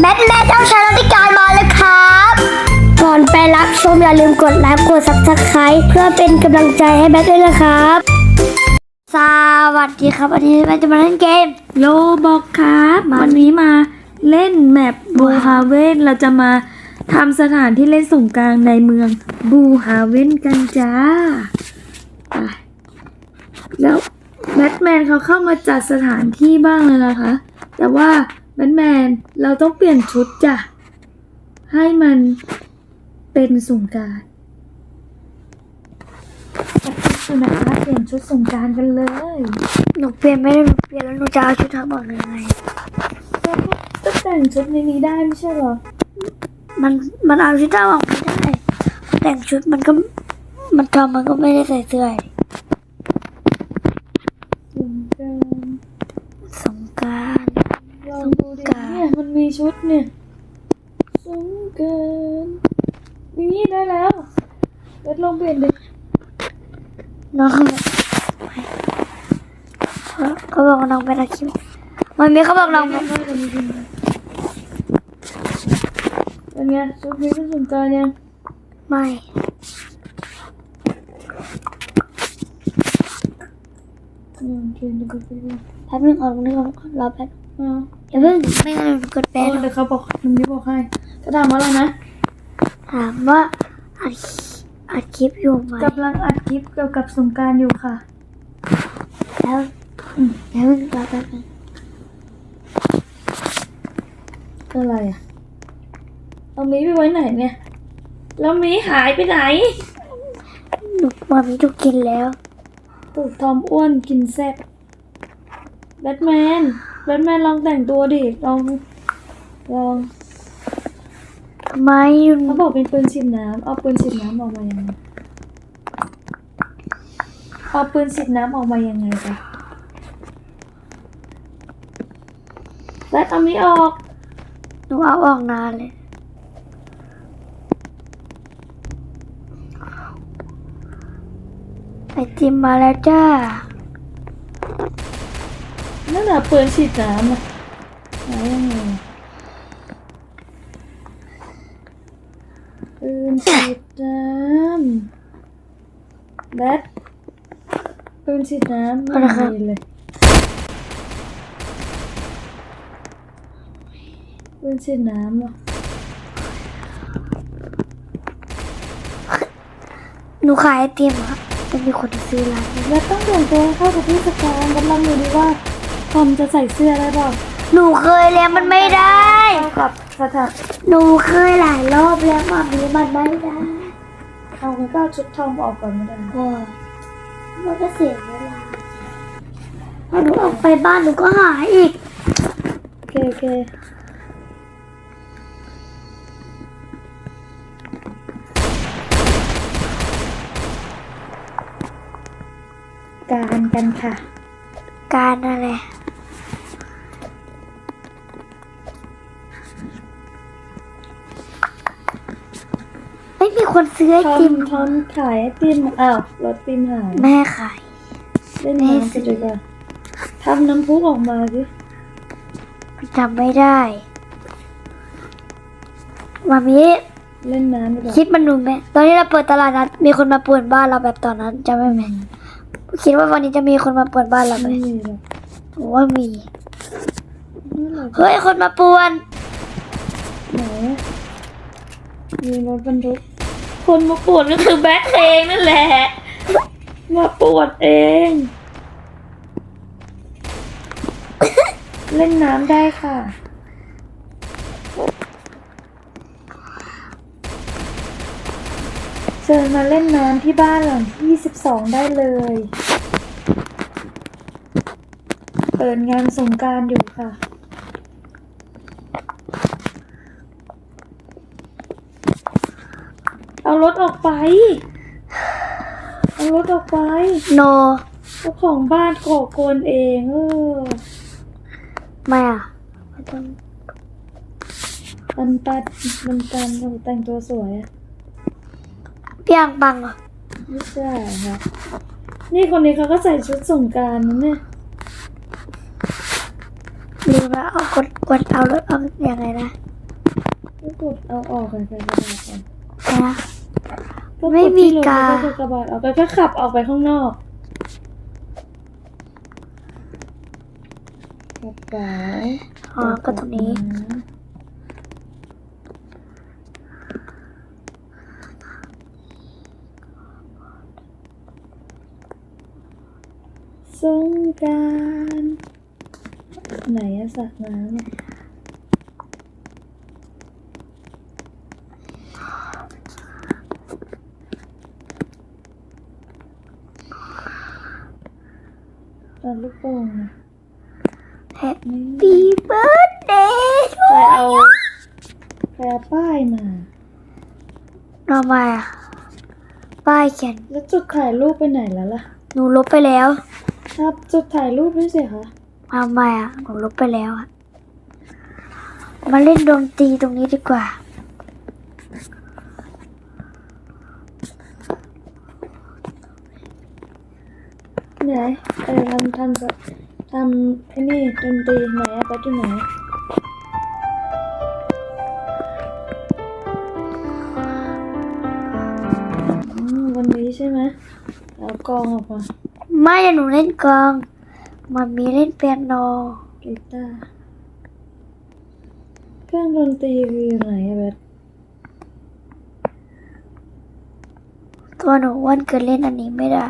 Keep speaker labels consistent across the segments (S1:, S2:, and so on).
S1: แบทแม่เจ้าชายรัติการมาแล้วครับ ก่อนไปรับชมอย่าลืมกดไลค์กดซับสไครต์เพื่อเป็นกำลังใจให้แบทด้วยนะครับ สวัสดีครับวันนี้แบทจะมาเล่นเกม
S2: โลบอกครับวันนี้มาเล่นแมปบูฮาเวนเราจะมาทำสถานที่เล่นสงกรารในเมืองบูฮาเวนกันจ้าไปแล้วแบทแมนเขาเข้ามาจัดสถานที่บ้างแล้วนะคะ แต่ว่า แบทแมน เราต้องเปลี่ยนชุดจ้ะ ให้มันเป็นสงกรารนะคะเปลี่ยนชุดสงกรารกันเลย
S1: หนูเปลี่ยนไม่ได้หนูเปลี่ยนแล้วหนูจะเอาชุดทั้งหมดยังไง
S2: ก็แต่งชุดในนี้ได้ไม่ใช่เหรอ
S1: มันมันเอาชุดทั้งหมดไม่ได้ แต่งชุดมันก็มันทำมันก็ไม่ได้ใส่เสื้อ
S2: สงกราร
S1: สงกราร
S2: ลองดูดิเนี่ยมันมี ชุดเนี่ยสงกรารนี่ได้แล้วเดี๋ยวลองเปลี่ยนดิ
S1: น้องเขาเขาบอกว่าน้องเป็นอาคิวมันมีเขาบอกน้องเป็น
S2: เป็นไงชุดนี้เป็นสงกรารยัง
S1: ไม่
S2: อืมเปลี่ยนดีกว่าเปลี่ยนดีกว่า
S1: แป๊บนึงก่อนนึงก่อนรอแป๊บ
S2: อ่า
S1: อย่าเพิ่งไม่งั้นกดแป๊บ
S2: เดี๋ยวเขาบอกนุ่มนี้บอกให้จะถามว่าอะไรนะ
S1: ถามว่าอัดอัดคลิปอยู่ไหม
S2: กำลังอัดคลิปเกี่ยวกับสงการอยู่ค่ะ
S1: แล้วอืมอย่าเพิ่งรอแป๊บนึง
S2: อะไรอะเอามีไปไว้ไหนเนี่ยแล้วมีหายไปไหน
S1: หนูมามีทุกกินแล้ว
S2: ถูกทอมอ้วนกินแซ่บแบทแมน แบทแมนลองแต่งตัวดิ ลอง ลอง
S1: ทำไม
S2: เขาบอกเป็นปืนฉีดน้ำเอาปืนฉีดน้ำออกมายังไงเอาปืนฉีดน้ำออกมายังไงจ๊ะแบทเอามีออก
S1: หนูเอาออกนานเลย ไอติมมาแล้วจ้า
S2: นั่นแหละปืนฉีดน้ำอะหายังไงอะปืนฉีดน้ำแบทปืนฉีดน้ำ
S1: เอาละครับ
S2: ไม่มีเลยปืนฉีดน้ำเหรอ
S1: หนูขายไอติมอะจะ มีคนซื้อร้านนี้
S2: แล้วต้องแต่งตัวให้เข้ากับเทศกาลกำลังดูดีว่าทอมจะใส่เสื้อได้เปล่า
S1: หนูเคยแล้วมันไม่ได้
S2: เข้ากับสถาน
S1: หนูเคยหลายรอบแล้วมามีมันไม่ได้
S2: เอางั้นก็เอาชุดทอมออกก่อนไม่ได้
S1: เออมันก็เสียเวลาพอหนูออกไปบ้านหนูก็หายอีก
S2: โอเคโอเค การกันค่ะ
S1: การอะไรไม่มีคนซื้อไอ
S2: ทอ
S1: ติ
S2: ม
S1: ม
S2: ทอมขายไอติมอ้าวรถติมหาย
S1: แม่ขาย
S2: เล่นน้ำสิดีกว่าทำน้ำพุออกมาสิ
S1: จำไม่ได้มามี
S2: เล่นน้ำดีกว่า
S1: คิดมันหนูไหมตอนที่เราเปิดตลาดนัดมีคนมาป่วนบ้านเราแบบตอนนั้นจำไม่ไหม คิดว่าวันนี้จะมีคนมาป่วนบ้านเราไหม
S2: ไม่มีหรอก
S1: ผมว่ามี
S2: นั่นแหละ
S1: เฮ้ย คนมาป่วน
S2: ไหนมีรถบรรทุกคนมาปวดก็คือแบ็คเองนั่นแหละ มาปวดเอง เล่นน้ำได้ค่ะเชิญมาเล่นน้ำที่บ้านหลังที่ 22 ได้เลย เปิดงานสงกรารอยู่ค่ะเอารถออกไป เอารถออกไป
S1: โน
S2: เจ้าของบ้านก่อกวนเองเออ
S1: ไม่อะไม่ต้อง
S2: ปันปัดมันปันโอ้แต่งตัวสวยอะ
S1: เปียงปังเหรอ
S2: ไม่ใช่ค่ะนี่คนนี้เขาก็ใส่ชุดสงกรารนะเนี่ย
S1: ลืมแล้วเอากดกดเอารถเอาอย่างไรนะ
S2: เก็กดเอาออกกันใส่กระดาษก่อน
S1: นะ
S2: ก็กด
S1: ไม่มี
S2: ที่ลง
S1: กา
S2: แล้วก็กระบาดออกไปก็ขับออกไปข้างนอกกระเป๋า
S1: อ๋อก็ตรงนี้
S2: สงกราร ไหนอะสระน้ำอะตอนลูกโป่งอะ
S1: แฮปปี้เบิร์ดเดย์
S2: ใครเอาใครเอาป้ายมา
S1: ทำไมอะ ป้ายเขียน
S2: แล้วจุดถ่ายรูปไปไหนแล้วล่ะ
S1: หนูลบไปแล้ว
S2: ครับจุดถ่ายรูปด้วยสิคะ
S1: ทำไมอะหนูลบไปแล้วอะ มาเล่นดนตรีตรงนี้ดีกว่า
S2: ไหนเออทำทำจะทำไอ้นี่ดนตรีไหนอะไปที่ไหนอืมวันนี้ใช่ไหมเอากลองออกมา
S1: ไม่อะหนูเล่นกลอง มามีเล่นเปียโน
S2: กีตาร์เครื่องดนตรีคืออยู่ไหนอะเบส
S1: ตัวหนูอ้วันเกินเล่นอันนี้ไม่ได้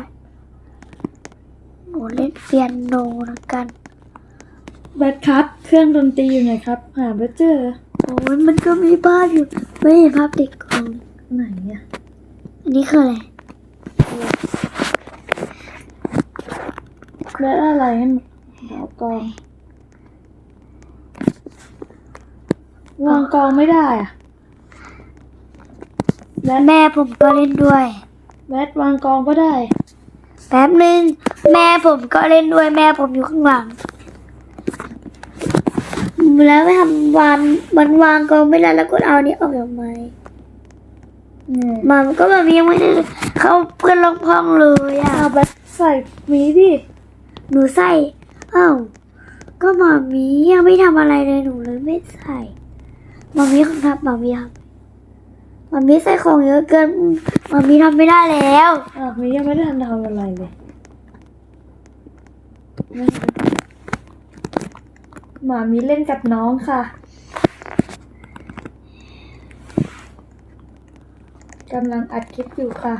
S1: หนูเล่นเปียโนนะกัน
S2: เบสครับ เครื่องดนตรีอยู่ไหนครับ หาเบสเจอ
S1: โอ้ยมันก็มีภาพอยู่ ไม่เห็นภาพเด็กกลอง
S2: ไหนอะ
S1: อันนี้คืออะไร
S2: เบสอะไรให้มันเอากลองวางกลองไม่ได้อะ
S1: และแม่ผมก็เล่นด้วย
S2: แบทวางกองก็ได้
S1: แป๊บหนึ่งแม่ผมก็เล่นด้วยแม่ผมอยู่ข้างหลัง แล้วไม่ทำวางมันวางกองไม่ได้แล้วก็เอานี่ออกทำไม
S2: อืม
S1: มันก็แบบยังไม่ได้เข้าเพื่อนลงห้องเลยอะ
S2: เอาแบทใส่หมีดิ
S1: หนูใส่ เอ้า ก็หมามียังไม่ทำอะไรเลยหนูเลยไม่ใส่หมามีทำหมามีทำหมามีใส่ของเยอะเกินหมามีทำไม่ได้แล้ว
S2: อะมียังไม่ได้ทันทำอะไรเลยหมามีเล่นกับน้องค่ะกำลังอัดคลิปอยู่ค่ะ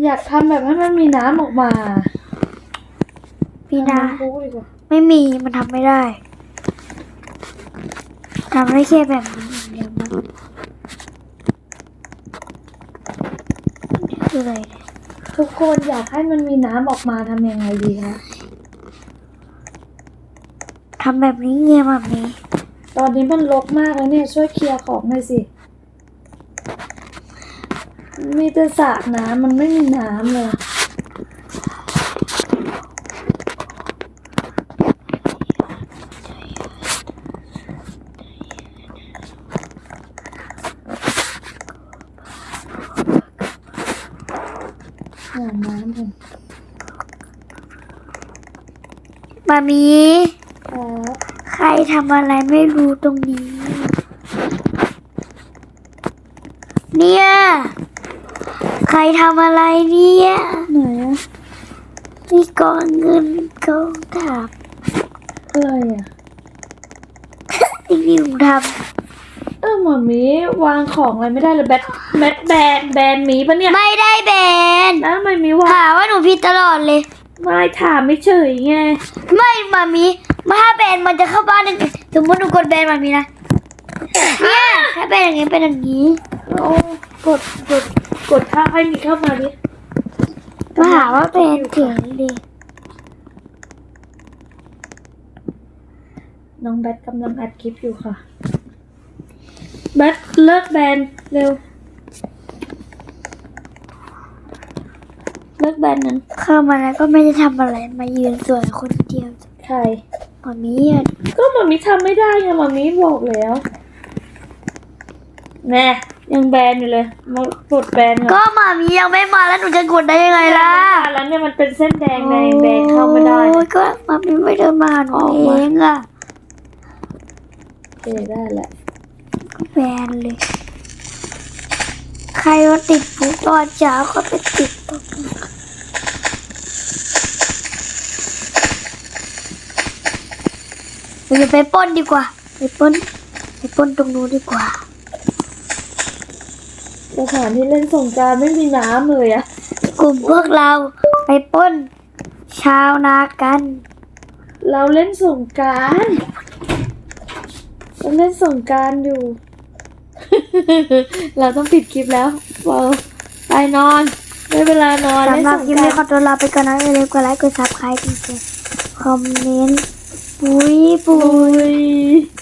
S2: อยากทำแบบให้มันมีน้ำออกมา
S1: พี่นา
S2: ทำำพุดีกว่า
S1: ไม่มีมันทำไม่ได้ทำได้แค่แบบนี้อย่างเดียวมั้งนี่คืออะไรเนี่ย
S2: ทุกคนอยากให้มันมีน้ำออกมาทำยังไงดีคะ
S1: ทำแบบนี้เงี้ยแบบนี้
S2: ตอนนี้มันรกมากแล้วเนี่ยช่วยเคลียร์ของหน่อยสิ มีแต่สระน้ำมันไม่มีน้ำเลยหาน้ำก่อน
S1: มามี
S2: ครับ
S1: ใครทำอะไรไม่รู้ตรงนี้ เนี่ย ใครทำอะไรเนี่ย
S2: ไหนอะ
S1: นี่กองเงินกองถาม
S2: อะไรอะ
S1: สิ่งที่หนูท
S2: เออหมามีวางของอะไรไม่ได้เลยแบทแบทแบนแบนหมีปะเนี่ยำ
S1: ไม่ได้แบน
S2: แล้วทำไมมีวาง
S1: ถามว่าหนูผิดตลอดเลย
S2: ไม่ถามไม่เฉยไง
S1: ไม่มามีมาถ้าแบนมันจะเข้าบ้านได้ไงสมมติหนูกดแบนมามีนะเนี่ยถ้าแบนอย่างนี้เป็นอย่างนี้
S2: โอ้กดกด กดท่าให้มีเข้ามาดิ
S1: มาหาว่าแบนเถียงดิ
S2: น้องแบทกำลังอัดคลิปอยู่ค่ะ แบทเลิกแบนเร็ว เลิกแบนนั้น
S1: เข้ามาแล้วก็ไม่ได้ทำอะไรมายืนสวยคนเดียว
S2: ใคร
S1: มามีอะ
S2: ก็หมามีทำไม่ได้ไงหมามีบอกแล้วแน่ ยังแบนอยู่เลยมากดแบนก่อน
S1: ก็มามียังไม่มาแล้วหนูจะกดได้ยังไงล่ะ
S2: แล้วเนี่ยมันเป็นเส้นแดงแดงแดงเข้าไม่ได้
S1: โอ้ยก็มามีไม่เดินมาหาหนู
S2: ออก
S1: เอ
S2: มา
S1: งอะ
S2: เคได้แหละ
S1: แบนเลย ใครว่าติดปุ๊บตอนเช้าก็ไปติดตรงนี้เราจะไปปล้นดีกว่า ไปปล้นไปปล้นตรงนู้นดีกว่า
S2: สถานที่เล่นสงกรารไม่มีน้ำเลยอะ
S1: กลุ่มพวกเราไปปล้น ชาวนากัน
S2: เราเล่นสงกรารเราเล่นสงกรารอยู่ เราต้องปิดคลิปแล้วเบาไปนอน ได้เวลานอนเล่น
S1: สำหรับ
S2: สง
S1: คลิป
S2: กรา
S1: นี้
S2: ร
S1: ขอตัวลาไปก่อนนะอย่าลืมกดไลค์กดซับสไครต์กดแชร์คอมเมนต์ปุ้ยปุ้
S2: ปุ
S1: ย
S2: ย